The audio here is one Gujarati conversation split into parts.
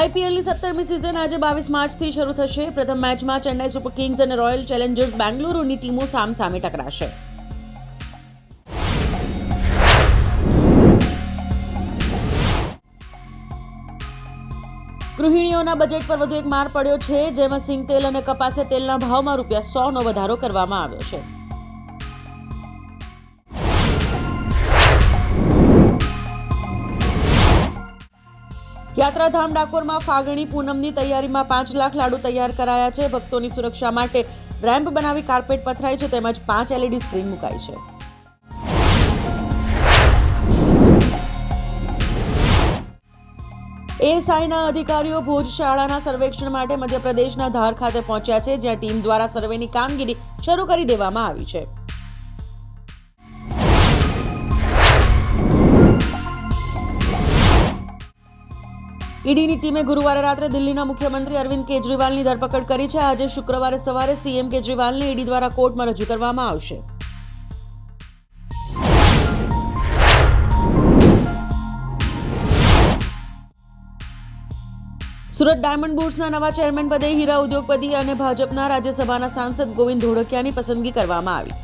આઈપીએલની સત્તરમી સિઝન આજે બાવીસ માર્ચથી શરૂ થશે. પ્રથમ મેચમાં ચેન્નાઈ સુપર કિંગ્સ અને રોયલ ચેલેન્જર્સ બેંગલુરુની ટીમો સામસામે ટકરાશે. ગૃહિણીઓના બજેટ પર વધુ એક માર પડ્યો છે, જેમાં સિંગ તેલ અને કપાસે તેલના ભાવમાં રૂપિયા સોનો વધારો કરવામાં આવ્યો છે. યાત્રાધામ ડાકોરમાં ફાગણી પૂનમની તૈયારીમાં પાંચ લાખ લાડુ તૈયાર કરાયા છે. ભક્તોની સુરક્ષા માટે રેમ્પ બનાવી કાર્પેટ પથરાય છે તેમજ પાંચ એલઈડી સ્ક્રીન મુકાઈ છે. એએસઆઈના અધિકારીઓ ભોજ શાળાના સર્વેક્ષણ માટે મધ્યપ્રદેશના ધાર ખાતે પહોંચ્યા છે, જ્યાં ટીમ દ્વારા સર્વેની કામગીરી શરૂ કરી દેવામાં આવી છે. ઈડીની ટીમે ગુરુવારે રાત્રે દિલ્હીના મુખ્યમંત્રી અરવિંદ કેજરીવાલની ધરપકડ કરી છે. આજે શુક્રવારે સવારે સીએમ કેજરીવાલને ઈડી દ્વારા કોર્ટમાં રજૂ કરવામાં આવશે. સુરત ડાયમંડ બુટ્સના નવા ચેરમેન પદે હીરા ઉદ્યોગપતિ અને ભાજપના રાજ્યસભાના સાંસદ ગોવિંદ ધોળકિયાની પસંદગી કરવામાં આવી.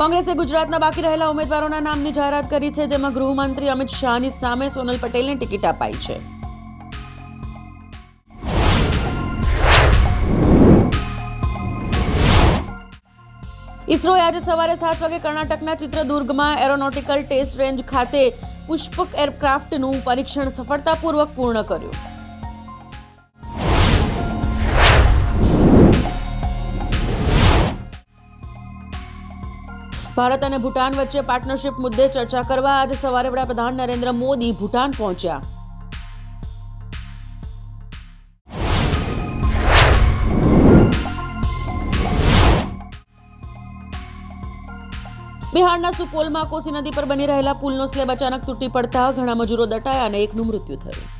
કોંગ્રેસે ગુજરાતના બાકી રહેલા ઉમેદવારોના નામની જાહેરાત કરી છે, જેમાં ગૃહમંત્રી અમિત શાહની સામે સોનલ પટેલને ટિકિટ અપાઈ છે. ઇસરોએ આજે સવારે સાત વાગે કર્ણાટકના ચિત્રદુર્ગમાં એરોનોટિકલ ટેસ્ટ રેન્જ ખાતે પુષ્પક એરક્રાફ્ટનું પરીક્ષણ સફળતાપૂર્વક પૂર્ણ કર્યું. ભારત અને ભૂટાન વચ્ચે પાર્ટનરશિપ મુદ્દે ચર્ચા કરવા આજે સવારે વડાપ્રધાન નરેન્દ્ર મોદી ભૂટાન પહોંચ્યા. બિહારના સુપોલમાં કોસી નદી પર બની રહેલા પુલનો સ્લેબ અચાનક તૂટી પડતા ઘણા મજૂરો દટાયા અને એકનું મૃત્યુ થયું.